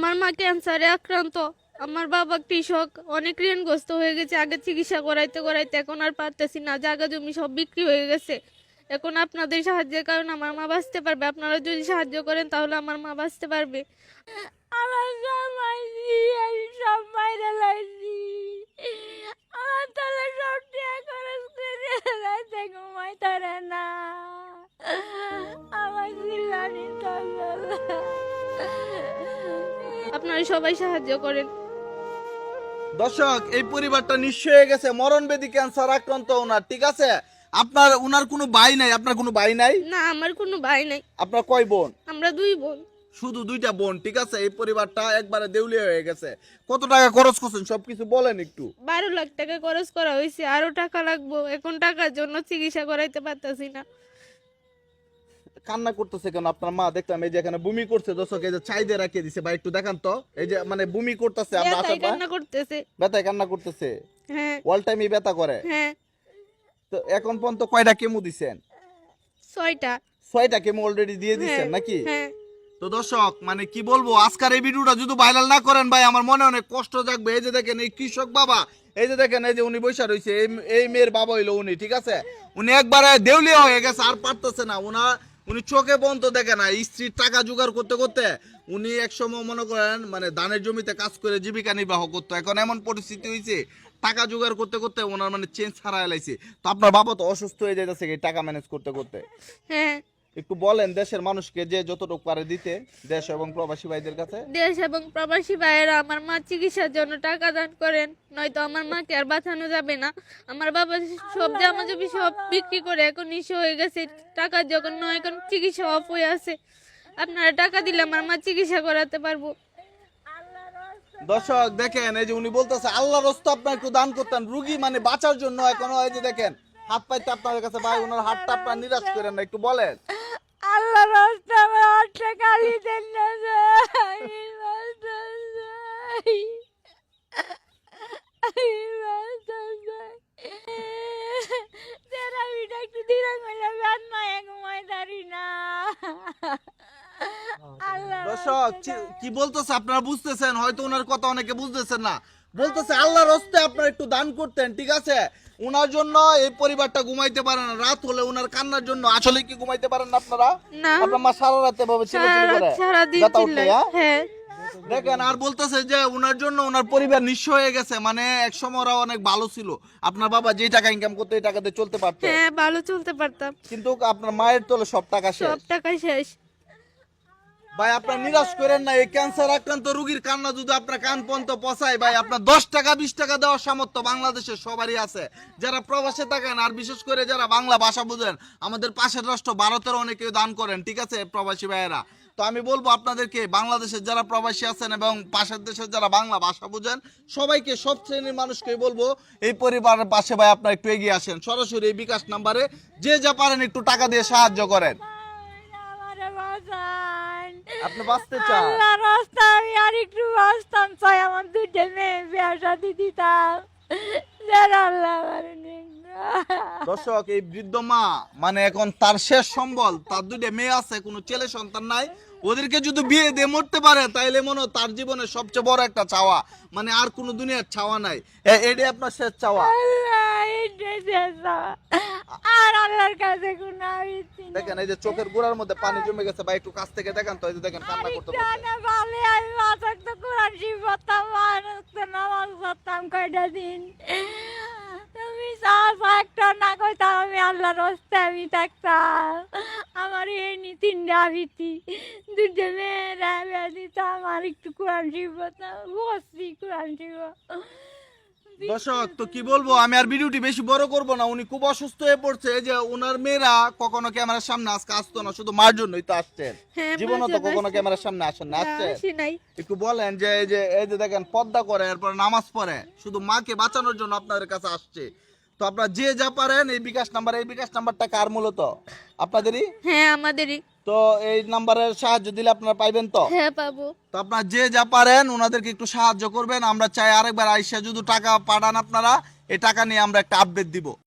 আমার মা ক্যান্সারে আক্রান্ত। আমার বাবা কৃষক। অনেক ঋণগ্রস্ত হয়ে গেছে। আগে চিকিৎসা করাইতে করাইতে এখন আর পারতেছি না। জায়গা জমি সব বিক্রি হয়ে গেছে। এখন আপনাদের সাহায্যের কারণে আমার মা বাঁচতে পারবে। আপনারা যদি সাহায্য করেন তাহলে আমার মা বাঁচতে পারবে। আমার সব বাইরে লাইছি। আপনারা সবাই সাহায্য করেন। দর্শক এই পরিবারটা নিঃস্ব হয়ে গেছে। মরণ বেদি ক্যান্সার আক্রান্ত ওনার ঠিক আছে? আপনার ওনার কোনো ভাই নাই? আপনার কোনো ভাই নাই? না আমার কোনো ভাই নাই। আপনার কয় বোন? আমরা দুই বোন। শুধু দুইটা বোন ঠিক আছে? এই পরিবারটা একবারে দেউলিয়া হয়ে গেছে। কত টাকা খরচ করছেন? সবকিছু বলেন একটু। বারো লাখ টাকা খরচ করা হয়েছে। আরও টাকা লাগবো। এখন টাকার জন্য চিকিৎসা করাইতে পারতাছি না। কান্না করতেছে কেন? আপনার মা দেখলাম এই যে এখানে বমি করছে দর্শক এই যে চাই দিয়ে রাখিয়ে দিছে। ভাই একটু দেখান তো। এই যে মানে বমি করতেছে আমরা আসার কান্না করতেছে। ব্যথায় কান্না করতেছে? হ্যাঁ। অল টাইমই ব্যথা করে। হ্যাঁ। তো এখন পর্যন্ত কয়টা কেমো দিছেন? ছয়টা। ছয়টা কেমো অলরেডি দিয়ে দিছেন হ্যাঁ, নাকি? হ্যাঁ। তো দর্শক মানে কি বলব আজকের এই ভিডিওটা যদি ভাইরাল না করেন ভাই আমার মনে অনেক কষ্ট থাকবে এই যে দেখেন এই কৃষক বাবা এই যে দেখেন এই যে উনি বৈশা রয়েছে এই মেয়ের বাবা হইল উনি ঠিক আছে? উনি একবারে দেউলিয়া হয়ে গেছে আর পারতেছে না। উনা উনি চোখে বন্ধ দেখে না স্ত্রীর টাকা জোগাড় করতে করতে উনি একসময় মনে করেন মানে ধানের জমিতে কাজ করে জীবিকা নির্বাহ করতো। এখন এমন পরিস্থিতি হয়েছে টাকা জোগাড় করতে করতে ওনার মানে চেঞ্জ ছাড়া এলাইছে তো আপনার বাবা তো অসুস্থ হয়ে যাইতেছে টাকা ম্যানেজ করতে করতে। হ্যাঁ একটু বলেন দেশের মানুষকে যে যতটুকু পারে দিতে দেশ এবং প্রবাসী ভাইদের কাছে। দেশ এবং প্রবাসী ভাইয়েরা আমার মা চিকিৎসার জন্য টাকা দান করেন নয়তো আমার মাকে আর বাঁচানো যাবে না। আমার বাবা সব জামা জমি সব বিক্রি করে এখন নিঃস্ব হয়ে গেছে টাকার যখন নয় এখন চিকিৎসা অফ হয়ে আছে। আপনারা টাকা দিলে আমার মা চিকিৎসা করাতে পারব। দর্শক দেখেন এই যে উনি বলতেছে আল্লাহর রস্ত আপনার একটু দান করতেন রুগী মানে বাঁচার জন্য এখনও এই যে দেখেন হাত পাইতে আপনার কাছে ভাই ওনার হাতটা আপনার নিরাশ করেন না একটু বলেন। আল্লাহ রাস্তা আমার হাতটা খালি দেন না দর্শক কি বলতেছে আপনারা বুঝতেছেন, হয়তো ওনার কথা অনেকে বুঝতেছেন না। বলতেছে আল্লাহর রস্তে আপনার একটু দান করতেন ঠিক আছে? ওনার জন্য এই পরিবারটা ঘুমাইতে পারে না। রাত হলে ওনার কান্নার জন্য আসলে কি ঘুমাইতে পারেন না আপনারা? আপনার মা সারা রাতে ভাবে ছেলে ছেলে হ্যাঁ? হ্যাঁ। দেখেন আর বলতেছে যে ওনার জন্য ওনার পরিবার নিঃস্ব হয়ে গেছে। মানে এক সময় ওরা অনেক ভালো ছিল। আপনার বাবা যে টাকা ইনকাম করতে এই টাকাতে চলতে পারতো। হ্যাঁ ভালো চলতে পারতাম। কিন্তু আপনার মায়ের তোলে সব টাকা শেষ। সব টাকা শেষ। ভাই, আপনার নিরাশ করেন না, এই ক্যান্সার আক্রান্ত রোগীর কান্না যদি আপনার কান পর্যন্ত পচায়, ভাই, আপনার দশ টাকা, বিশ টাকা দেওয়ার সামর্থ্য বাংলাদেশের সবারই আছে। যারা প্রবাসে থাকেন, আর বিশেষ করে যারা বাংলা ভাষা বুঝেন, আমাদের পাশের রাষ্ট্র ভারতের অনেকে দান করেন, ঠিক আছে, প্রবাসী ভাইয়েরা? তো আমি বলব আপনাদেরকে, বাংলাদেশের যারা প্রবাসী আছেন এবং পাশের দেশের যারা বাংলা ভাষা বুঝেন, সবাইকে, সব শ্রেণির মানুষকে বলব, এই পরিবারের পাশে ভাই, আপনার একটু এগিয়ে আসেন। সরাসরি এই বিকাশ নাম্বারে, যে যা পারেন একটু টাকা দিয়ে সাহায্য করেন। আপনি বাঁচতে চান। আল্লাহ রাস্তা আমি আর একটু বাঁচতাম চাই আমার দুইটা মেয়ে বিয়া শাদি দিতাম। দর্শক এই বৃদ্ধ মা মানে এখন তার শেষ সম্বল তার দুইটা মেয়ে আছে কোনো ছেলে সন্তান নাই। ওদেরকে যদি বিয়ে দিয়ে মরতে পারে তাইলে মনে তার জীবনের সবচেয়ে বড় একটা চাওয়া। মানে আর কোনো দুনিয়ার চাওয়া নাই। এটাই আপনার শেষ চাওয়া আল্লাহ, এইটাই শেষ আমার। আর আল্লাহর কাছে আবৃত্তি দেখেন এই যে চোখের গোড়ার মধ্যে পানি জমে গেছে বা একটু কাছ থেকে দেখেন তো এই যে দেখেন কান্না করতে করতে। জানে আমি বাঁচাক তো কোরআন শিব পড়তাম তো নামাজ পড়তাম কয়টা দিন। তুমি চাষ একটা না কইতাম আমি আল্লাহর রস্তে আমি থাকতাম। আমার এই নি তিনটা আবৃত্তি দুটো মেয়েরা দিতাম আর একটু কোরআন শিব বসছি কোরআন শিব দর্শক তো কি বলব আমি আর ভিডিওটি বেশি বড় করব না। উনি খুব অসুস্থ হয়ে পড়ছে। এই যে ওনার মেয়েরা কখনো ক্যামেরার সামনে আজকে আসতো না শুধু মার জন্যই তো আসছেন। জীবনে জীবনও তো কখনো ক্যামেরার সামনে আসেন না আসছেন? একটু বলেন যে এই যে এই যে দেখেন পদ্মা করে এরপর নামাজ পড়ে। শুধু মাকে বাঁচানোর জন্য আপনাদের কাছে আসছে। তো আপনারা যে যা পারেন এই বিকাশ নাম্বার এই বিকাশ নাম্বারটা কার মূলত? আপনাদেরই? হ্যাঁ আমাদেরই। তো এই নাম্বারের সাহায্য দিলে আপনারা পাইবেন তো? হ্যাঁ পাবো। তো আপনারা যে যা পারেন ওনাদেরকে একটু সাহায্য করবেন। আমরা চাই আরেকবার আইসা যদি টাকা পাঠান আপনারা এই টাকা নিয়ে আমরা একটা আপডেট দিব।